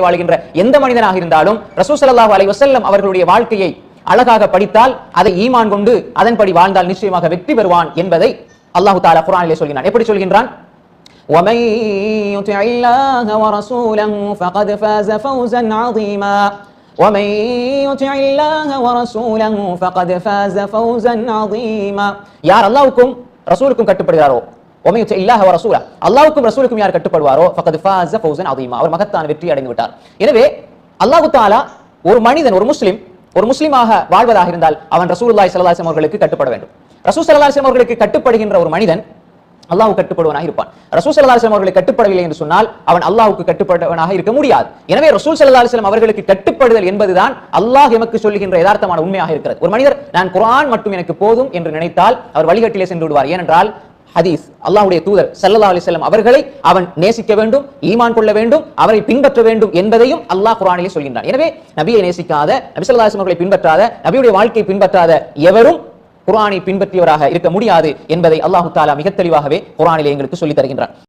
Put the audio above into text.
வாழ்கின்ற எந்த மனிதனாக இருந்தாலும் ரசூல் ஸல்லல்லாஹு அலைஹி வஸல்லம் அவர்களுடைய வாழ்க்கையை அழகாக படித்தால் அதை ஈமான் கொண்டு அதன்படி வாழ்ந்தால் நிச்சயமாக வெற்றி பெறுவான் என்பதை அல்லாஹு தாலா குர்ஆனிலே சொல்கிறான் எப்படி சொல்கின்றான் ومن يطع الله ورسوله فقد فاز فوزا عظيما ومن يطع الله ورسوله فقد فاز فوزا عظيما யார் அல்லாஹ்வுக்கும் ரசூலுக்கும் கட்டுப்படுகிறாரோ ஒமையுச்ச இல்லாஹ ரசூலா அல்லாவுக்கும் ரசூலுக்கும் யார் கட்டுப்படுவாரோ ஃபகத் ஃபாஸ ஃபௌசன் அதிமா அவர் மகத்தான வெற்றி அடைந்து விட்டார் எனவே அல்லாஹு தாலா ஒரு மனிதன் ஒரு முஸ்லீம் ஒரு முஸ்லீமாக வாழ்வதாக இருந்தால் அவன் ரசூலுல்லாய் சல்லாஹம் அவர்களுக்கு கட்டுப்பட வேண்டும் ரசூல் சல்லாஹம் அவர்களுக்கு கட்டுப்படுகின்ற ஒரு மனிதன் அல்லாஹ் கட்டுப்படுவனாக இருப்பான் ரசூல் சல்லா அலிஸ்லாம் அவர்களை கட்டுப்படவில்லை என்று சொன்னால் அவன் அல்லாஹுக்கு கட்டுப்படவனாக இருக்க முடியாது எனவே ரசூல் சல்லா அலிஸ்லாம் அவர்களுக்கு கட்டுப்படுதல் என்பதுதான் அல்லாஹ் எமக்கு சொல்லுகின்ற யதார்த்தமான உண்மையாக இருக்கிறது ஒரு மனிதர் நான் குரான் மட்டும் எனக்கு போதும் என்று நினைத்தால் அவர் வழிகட்டிலே சென்று விடுவார் ஏனென்றால் ஹதீஸ். அல்லாஹ்வுடைய தூதர் சல்லா அலைஹி அவர்களை அவன் நேசிக்க வேண்டும் ஈமான் கொள்ள வேண்டும் அவரை பின்பற்ற வேண்டும் என்பதையும் அல்லாஹ் குரானிலே சொல்கின்றான். எனவே நபியை நேசிக்காத நபி ஸல்லல்லாஹு அவர்களை பின்பற்றாத நபியுடைய வாழ்க்கையை பின்பற்றாத எவரும் குரானை பின்பற்றியவராக இருக்க முடியாது என்பதை அல்லாஹு தாலா மிக தெளிவாகவே குரானிலே எங்களுக்கு சொல்லித் தருகின்றான்.